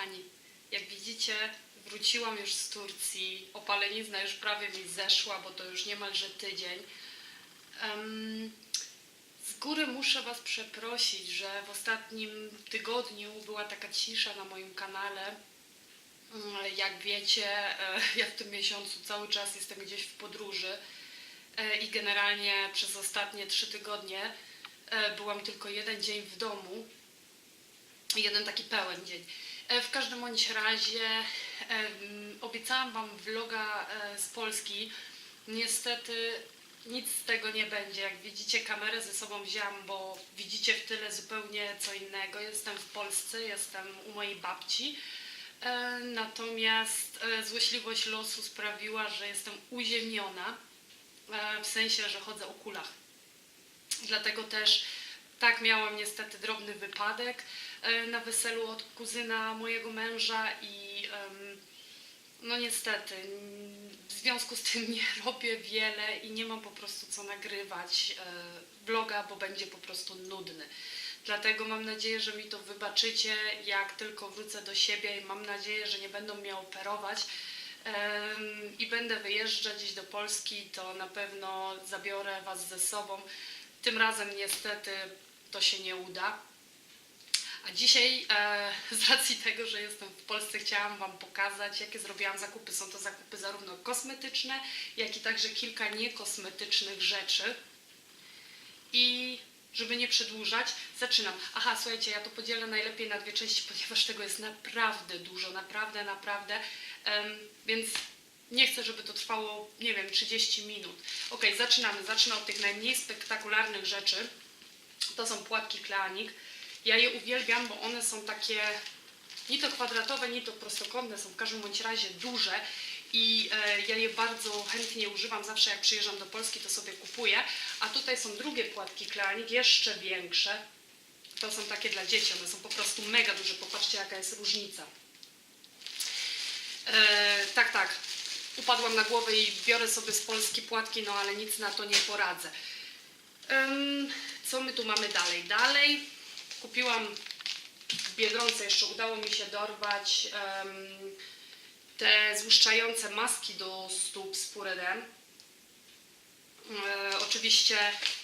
kochani, jak widzicie, wróciłam już z Turcji. Opalenizna już prawie mi zeszła, bo to już niemalże tydzień. Z góry muszę Was przeprosić, że w ostatnim tygodniu była taka cisza na moim kanale. Mm, Jak wiecie, e, ja w tym miesiącu cały czas jestem gdzieś w podróży e, i generalnie przez ostatnie trzy tygodnie e, byłam tylko jeden dzień w domu jeden taki pełen dzień. E, W każdym bądź razie obiecałam Wam vloga e, z Polski. Niestety nic z tego nie będzie. Jak widzicie, kamerę ze sobą wzięłam, bo widzicie w tyle zupełnie co innego. Jestem w Polsce, jestem u mojej babci. E, Natomiast złośliwość losu sprawiła, że jestem uziemiona, w sensie, że chodzę o kulach. Dlatego też tak miałam niestety drobny wypadek e, na weselu od kuzyna mojego męża i no niestety w związku z tym nie robię wiele i nie mam po prostu co nagrywać e, vloga, bo będzie po prostu nudny. Dlatego mam nadzieję, że mi to wybaczycie, jak tylko wrócę do siebie i mam nadzieję, że nie będą mnie operować i będę wyjeżdżać gdzieś do Polski, to na pewno zabiorę Was ze sobą. Tym razem niestety to się nie uda. A dzisiaj e, z racji tego, że jestem w Polsce, chciałam Wam pokazać, jakie zrobiłam zakupy. Są to zakupy zarówno kosmetyczne, jak i także kilka niekosmetycznych rzeczy. I żeby nie przedłużać, zaczynam. Aha, słuchajcie, ja to podzielę najlepiej na dwie części, ponieważ tego jest naprawdę dużo, naprawdę, naprawdę. Em, więc nie chcę, żeby to trwało, nie wiem, 30 minut. Ok, zaczynamy. Zacznę od tych najmniej spektakularnych rzeczy. To są płatki Kleanik. Ja je uwielbiam, bo one są takie ni to kwadratowe, ni to prostokątne, są w każdym bądź razie duże i e, ja je bardzo chętnie używam. Zawsze jak przyjeżdżam do Polski, to sobie kupuję. A tutaj są drugie płatki Kleanik, jeszcze większe. To są takie dla dzieci, one są po prostu mega duże. Popatrzcie, jaka jest różnica. E, tak, tak. Upadłam na głowę i biorę sobie z Polski płatki, no ale nic na to nie poradzę. Co my tu mamy dalej? Dalej kupiłam w Biedronce, jeszcze udało mi się dorwać te złuszczające maski do stóp z Puredem. E, oczywiście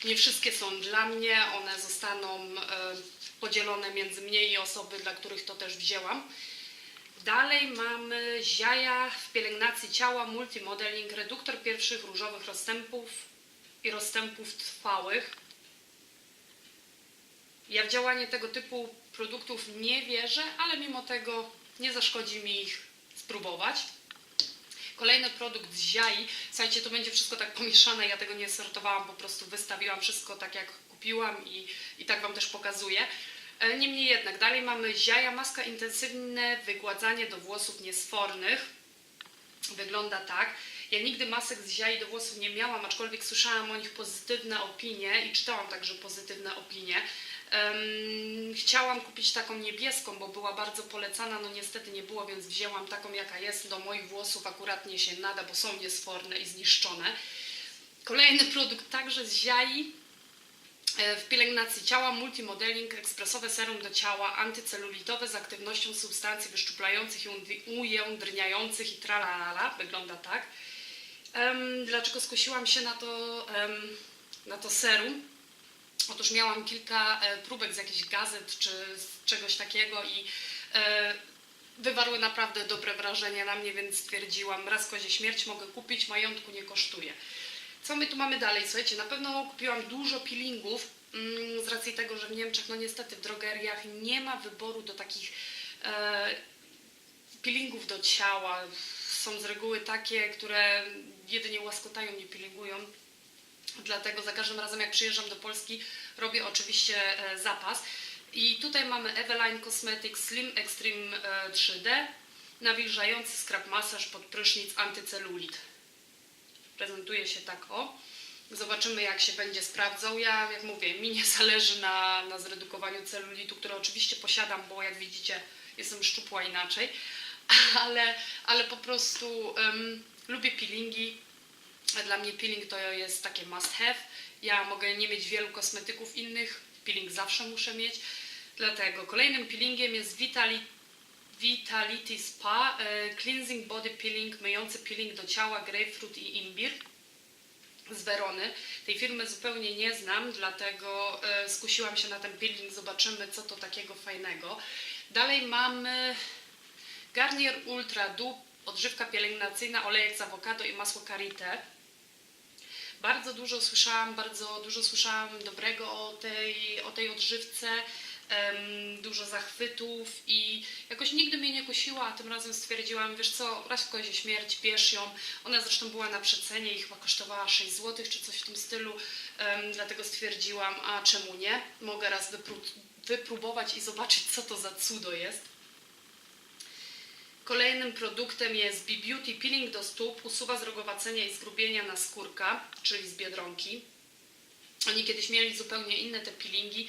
nie wszystkie są dla mnie, one zostaną e, podzielone między mnie i osoby, dla których to też wzięłam. Dalej mamy Ziaja w pielęgnacji ciała Multimodeling, reduktor pierwszych różowych rozstępów i rozstępów trwałych. Ja w działanie tego typu produktów nie wierzę, ale mimo tego nie zaszkodzi mi ich spróbować. Kolejny produkt z Ziai. Słuchajcie, to będzie wszystko tak pomieszane, ja tego nie sortowałam, po prostu wystawiłam wszystko tak jak kupiłam i, i tak Wam też pokazuję. E, Niemniej jednak, dalej mamy Ziaja Maska Intensywne Wygładzanie do włosów niesfornych. Wygląda tak. Ja nigdy masek z ziai do włosów nie miałam, aczkolwiek słyszałam o nich pozytywne opinie i czytałam także pozytywne opinie. Em, chciałam kupić taką niebieską, bo była bardzo polecana, no niestety nie było, więc wzięłam taką jaka jest. Do moich włosów akurat nie się nada, bo są niesforne i zniszczone. Kolejny produkt także z ziai. E, W pielęgnacji ciała multimodeling, ekspresowe serum do ciała, antycelulitowe z aktywnością substancji wyszczuplających i ujędrniających i tralalala. Wygląda tak. Dlaczego skusiłam się na to, na to serum? Otóż miałam kilka e, próbek z jakichś gazet czy z czegoś takiego i e, wywarły naprawdę dobre wrażenie na mnie, więc stwierdziłam, raz kozie śmierć mogę kupić, majątku nie kosztuje. Co my tu mamy dalej? Słuchajcie, na pewno kupiłam dużo peelingów mm, z racji tego, że w Niemczech, no niestety w drogeriach nie ma wyboru do takich e, peelingów do ciała. Są z reguły takie, które jedynie łaskotają, nie peelingują. Dlatego za każdym razem, jak przyjeżdżam do Polski, robię oczywiście e, zapas. I tutaj mamy Eveline Cosmetics Slim Extreme e, 3D, nawilżający scrub masaż pod prysznic antycelulit. Prezentuje się tak o. Zobaczymy, jak się będzie sprawdzał. Ja, jak mówię, mi nie zależy na, na zredukowaniu celulitu, które oczywiście posiadam, bo jak widzicie, jestem szczupła inaczej, ale, ale po prostu em, lubię peelingi. Dla mnie peeling to jest takie must have. Ja mogę nie mieć wielu kosmetyków innych, peeling zawsze muszę mieć. Dlatego kolejnym peelingiem jest Vitali, Vitality Spa, e, Cleansing Body Peeling, myjący peeling do ciała, grapefruit i imbir z Werony. Tej firmy zupełnie nie znam, dlatego e, skusiłam się na ten peeling, zobaczymy co to takiego fajnego. Dalej mamy Garnier Ultra Du, odżywka pielęgnacyjna, olejek z awokado i masło karité. Bardzo dużo słyszałam, bardzo dużo słyszałam dobrego o tej, o tej odżywce, dużo zachwytów i jakoś nigdy mnie nie kusiła, a tym razem stwierdziłam, wiesz co, raz w kozie śmierć, bierz ją. Ona zresztą była na przecenie i chyba kosztowała 6 zł czy coś w tym stylu, dlatego stwierdziłam, a czemu nie? Mogę raz wypró- wypróbować i zobaczyć, co to za cudo jest. Kolejnym produktem jest B-Beauty Peeling do stóp, usuwa zrogowacenia i zgrubienia na skórka, czyli z Biedronki. Oni kiedyś mieli zupełnie inne te peelingi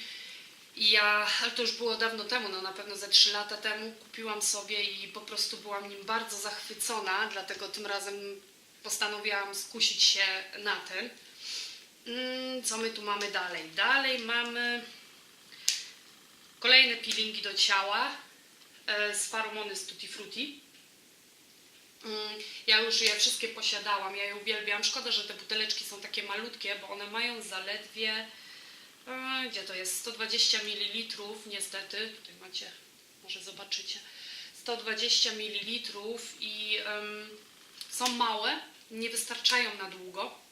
i ja, ale to już było dawno temu, no na pewno ze 3 lata temu, kupiłam sobie i po prostu byłam nim bardzo zachwycona, dlatego tym razem postanowiłam skusić się na ten. Mm, Co my tu mamy dalej? Dalej mamy kolejne peelingi do ciała e, z Tutti Frutti. Mm, Ja już je wszystkie posiadałam, ja je uwielbiam. Szkoda, że te buteleczki są takie malutkie, bo one mają zaledwie, e, gdzie to jest, 120 ml niestety, tutaj macie, może zobaczycie, 120 ml i em, są małe, nie wystarczają na długo,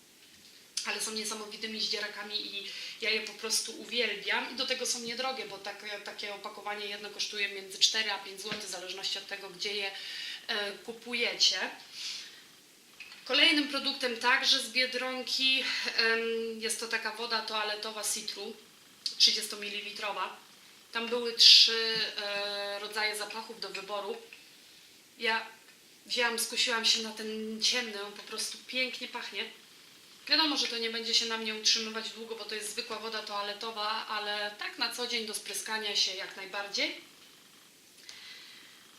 ale są niesamowitymi zdzierakami i ja je po prostu uwielbiam. I do tego są niedrogie, bo takie, takie opakowanie jedno kosztuje między 4 a 5 zł, w zależności od tego, gdzie je e, kupujecie. Kolejnym produktem także z Biedronki jest to taka woda toaletowa Citru, 30 ml. Tam były trzy e, rodzaje zapachów do wyboru. Ja wzięłam, skusiłam się na ten ciemny, on po prostu pięknie pachnie. Wiadomo, że to nie będzie się na mnie utrzymywać długo, bo to jest zwykła woda toaletowa, ale tak na co dzień do spryskania się jak najbardziej.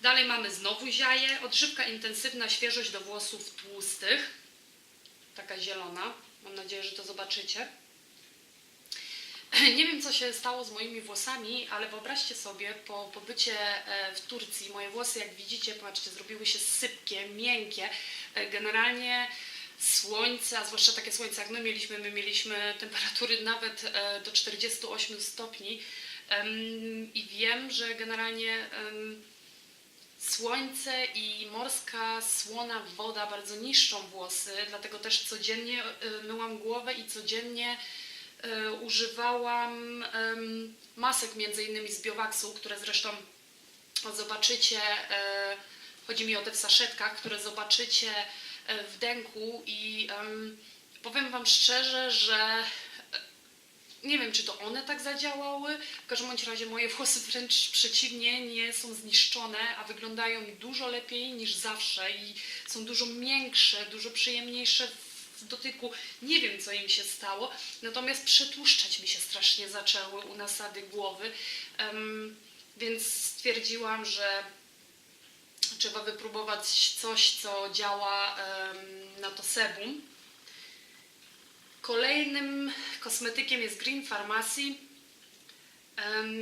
Dalej mamy znowu ziaję, odżywka intensywna, świeżość do włosów tłustych. Taka zielona. Mam nadzieję, że to zobaczycie. Nie wiem, co się stało z moimi włosami, ale wyobraźcie sobie, po pobycie e, w Turcji, moje włosy, jak widzicie, patrzcie, zrobiły się sypkie, miękkie. E, Generalnie słońce, a zwłaszcza takie słońce jak my mieliśmy, my mieliśmy temperatury nawet e, do 48 stopni. I wiem, że generalnie słońce i morska słona woda bardzo niszczą włosy, dlatego też codziennie e, myłam głowę i codziennie e, używałam masek między innymi z biowaksu, które zresztą zobaczycie, chodzi mi o te w saszetkach, które zobaczycie w denku i em, powiem Wam szczerze, że e, nie wiem, czy to one tak zadziałały. W każdym bądź razie moje włosy wręcz przeciwnie, nie są zniszczone, a wyglądają dużo lepiej niż zawsze i są dużo miększe, dużo przyjemniejsze w dotyku. Nie wiem, co im się stało, natomiast przetłuszczać mi się strasznie zaczęły u nasady głowy, Em, więc stwierdziłam, że trzeba wypróbować coś, co działa na to sebum. Kolejnym kosmetykiem jest Green Pharmacy.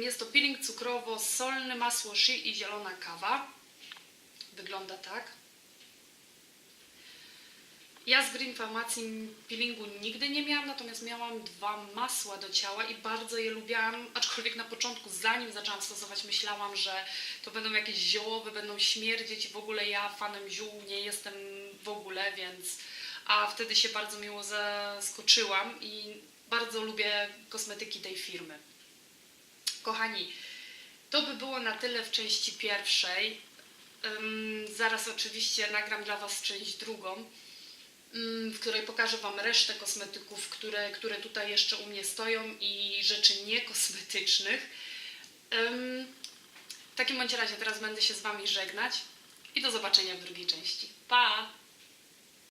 Jest to peeling cukrowo-solny, masło shea i zielona kawa. Wygląda tak. Ja z Green Pharmacy peelingu nigdy nie miałam, natomiast miałam dwa masła do ciała i bardzo je lubiłam, aczkolwiek na początku, zanim zaczęłam stosować, myślałam, że to będą jakieś ziołowe, będą śmierdzieć i w ogóle ja fanem ziół nie jestem w ogóle, więc a wtedy się bardzo miło zaskoczyłam i bardzo lubię kosmetyki tej firmy. Kochani, to by było na tyle w części pierwszej. Ym, zaraz oczywiście nagram dla Was część drugą, w której pokażę Wam resztę kosmetyków, które, które tutaj jeszcze u mnie stoją i rzeczy niekosmetycznych. W takim bądź razie teraz będę się z Wami żegnać i do zobaczenia w drugiej części. Pa!